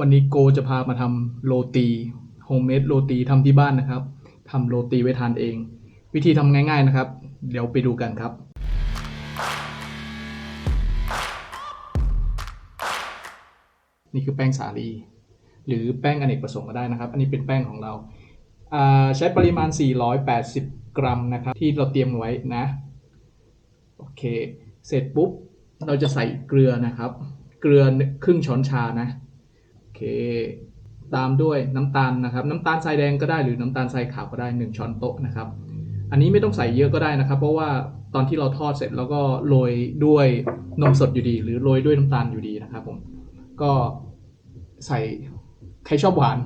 วันนี้โกจะพามาทำโรตีโฮมเมดโรตีทำที่บ้านนะครับทำโรตีไว้ทานเอง วิธีทำง่ายๆนะครับ เดี๋ยวไปดูกันครับ นี่คือแป้งสาลี หรือแป้งอเนกประสงค์ก็ได้นะครับ อันนี้เป็นแป้งของเรา ใช้ปริมาณ 480 กรัมนะครับ ที่เราเตรียมไว้นะ โอเค เสร็จปุ๊บ เราจะใส่เกลือนะครับ เกลือครึ่งช้อนชานะ เคตามด้วยน้ำตาลนะครับ น้ำตาลทรายแดงก็ได้หรือน้ำตาลทรายขาวก็ได้ 1 ช้อนโต๊ะนะครับ อันนี้ไม่ต้องใส่เยอะก็ได้นะครับ เพราะว่าตอนที่เราทอดเสร็จแล้วก็โรยด้วยนมสดอยู่ดี หรือโรยด้วยน้ำตาลอยู่ดีนะครับผมก็ใส่ใครชอบหวาน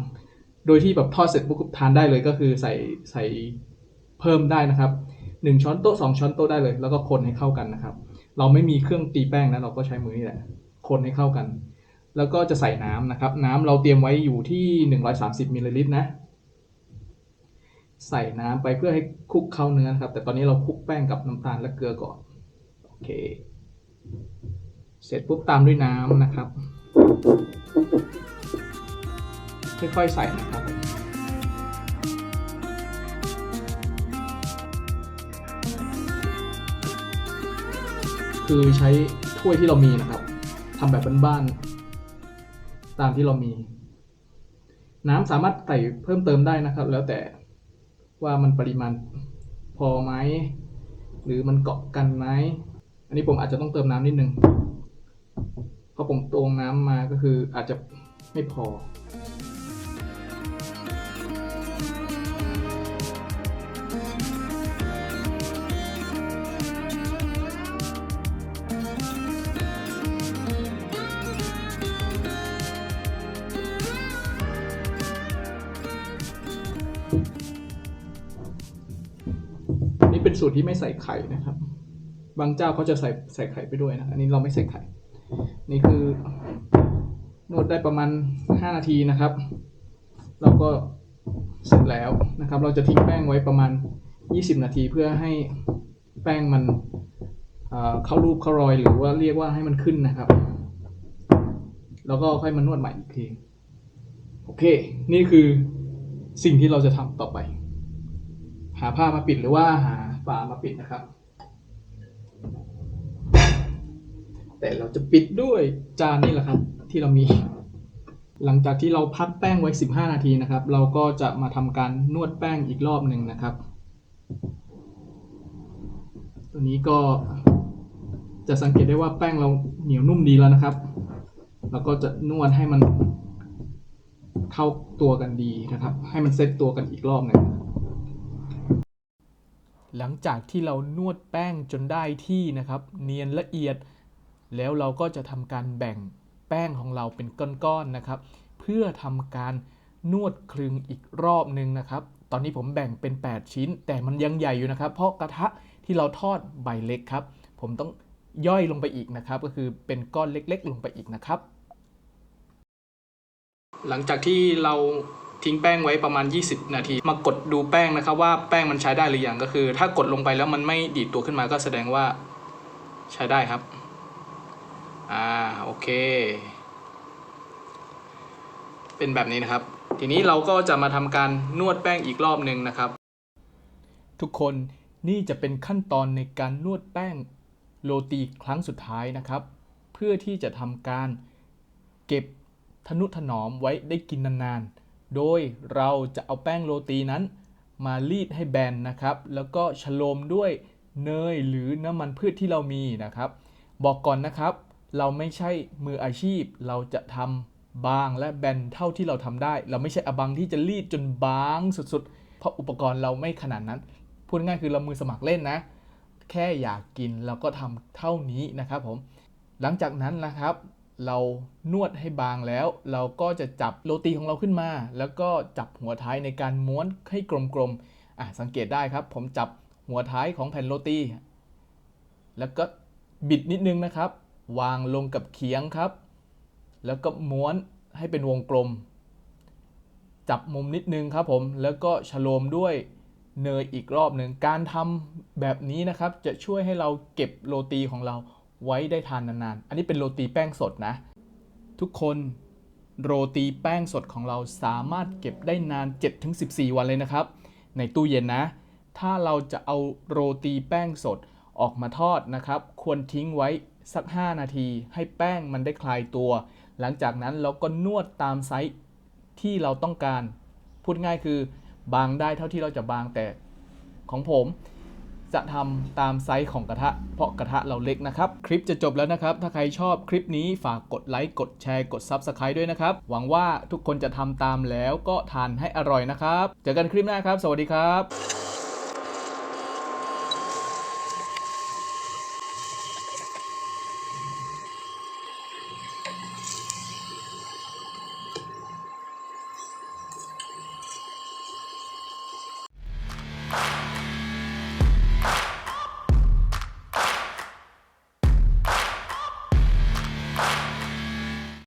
โดยที่แบบทอดเสร็จปุ๊บทานได้เลยก็คือใส่ใส่เพิ่มได้นะครับหนึ่งช้อนโต๊ะสองช้อนโต๊ะได้เลย แล้วก็คนให้เข้ากันนะครับ เราไม่มีเครื่องตีแป้งนะเราก็ใช้มือนี่แหละคนให้เข้ากัน แล้วก็จะใส่น้ำนะครับ น้ำเราเตรียมไว้อยู่ที่ 130มิลลิลิตรนะ ใส่น้ำไปเพื่อให้คลุกเข้าเนื้อนะครับ แต่ตอนนี้เราคลุกแป้งกับน้ำตาลและเกลือก่อน โอเค เสร็จปุ๊บตามด้วยน้ำนะครับ ค่อยๆใส่นะครับคือใช้ถ้วยที่เรามีนะครับทำแบบบ้านๆ ตามที่เรามี น้ำสามารถใส่เพิ่มเติมได้นะครับ แล้วแต่ว่ามันปริมาณพอไหมหรือมันเกาะกันไหมอันนี้ผมอาจจะต้องเติมน้ำนิดนึงเพราะผมตวงน้ำมาก็คืออาจจะไม่พอ นี่เป็นสูตรที่ไม่ใส่ไข่นะครับ บางเจ้าเขาจะใส่ใส่ไข่ไปด้วยนะ อันนี้เราไม่ใส่ไข่ นี่คือนวดได้ประมาณ 5 นาทีนะครับ เราก็เสร็จแล้วนะครับ เราจะทิ้งแป้งไว้ประมาณ 20 นาทีเพื่อให้แป้งมันเอ่อเข้ารูปเข้ารอยหรือว่าเรียกว่าให้มันขึ้นนะครับ แล้วก็ค่อยมานวดใหม่อีกที โอเค นี่คือ สิ่งที่เราจะทำต่อไป หาผ้ามาปิดหรือว่าหาฝามาปิดนะครับ แต่เราจะปิดด้วยจานนี่แหละครับ ที่เรามี หลังจากที่เราพักแป้งไว้ 15 นาทีนะครับ เราก็จะมาทำการนวดแป้งอีกรอบหนึ่งนะครับ ตัวนี้ก็จะสังเกตได้ว่าแป้งเราเหนียวนุ่มดีแล้วนะครับแล้วก็จะนวดให้มัน เข้าตัวกันดีนะครับ ให้มันเซตตัวกันอีกรอบหนึ่งหลังจากที่เรานวดแป้งจนได้ที่นะครับ เนียนละเอียด แล้วเราก็จะทำการแบ่งแป้งของเราเป็นก้อนๆนะครับ เพื่อทำการนวดคลึงอีกรอบหนึ่งนะครับ ตอนนี้ผมแบ่งเป็น 8 ชิ้น แต่มันยังใหญ่อยู่นะครับ เพราะกระทะที่เราทอดใบเล็กครับ ผมต้องย่อยลงไปอีกนะครับ ก็คือเป็นก้อนเล็ก ๆ ลงไปอีกนะครับ หลังจากที่เราทิ้งแป้งไว้ประมาณ 20 นาที มากดดูแป้งนะครับว่าแป้งมันใช้ได้หรือยังก็คือ ถ้ากดลงไปแล้วมันไม่ดีดตัวขึ้นมาก็แสดงว่าใช้ได้ครับ อ่าโอเค เป็นแบบนี้นะครับ ทีนี้เราก็จะมาทำการนวดแป้งอีกรอบหนึ่งนะครับ ทุกคนนี่จะเป็นขั้นตอนในการนวดแป้งโรตีครั้งสุดท้ายนะครับ เพื่อที่จะทำการเก็บ ทนุถนอมไว้ได้กินนานๆ โดยเราจะเอาแป้งโรตีนั้น มารีดให้แบนนะครับ แล้วก็ฉโลมด้วยเนยหรือน้ำมันพืชที่เรามีนะครับ บอกก่อนนะครับ เราไม่ใช่มืออาชีพ เราจะทำบางและแบนเท่าที่เราทำได้ เราไม่ใช่อบังที่จะรีดจนบางสุดๆ เพราะอุปกรณ์เราไม่ขนาดนั้น พูดง่ายคือเรามือสมัครเล่นนะ แค่อยากกินเราก็ทำเท่านี้นะครับผม หลังจากนั้นนะครับ เรานวดให้บางแล้ว เราก็จะจับโรตีของเราขึ้นมา แล้วก็จับหัวท้ายในการม้วนให้กลมๆอะสังเกตได้ครับ ผมจับหัวท้ายของแผ่นโรตี แล้วก็บิดนิดนึงนะครับ วางลงกับเขียงครับ แล้วก็ม้วนให้เป็นวงกลม จับมุมนิดนึงครับผมแล้วก็ฉโลมด้วยเนยอีกรอบหนึ่งการทำแบบนี้นะครับ จะช่วยให้เราเก็บโรตีของเรา ไว้ได้ทานนานๆ อันนี้เป็นโรตีแป้งสดนะ ทุกคนโรตีแป้งสดของเราสามารถเก็บได้นาน 7-14 วันเลยนะครับ ในตู้เย็นนะ ถ้าเราจะเอาโรตีแป้งสดออกมาทอดนะครับ ควรทิ้งไว้สัก 5 นาที ให้แป้งมันได้คลายตัว หลังจากนั้นเราก็นวดตามไซส์ที่เราต้องการ พูดง่ายคือบางได้เท่าที่เราจะบางแต่ของผม จะทำตามไซส์ของกระทะ เพราะกระทะเราเล็กนะครับ คลิปจะจบแล้วนะครับ ถ้าใครชอบคลิปนี้ฝากกดไลค์กดแชร์กด Subscribe ด้วยนะครับ หวังว่าทุกคนจะทำตามแล้วก็ทานให้อร่อยนะครับ เจอกันคลิปหน้าครับ สวัสดีครับ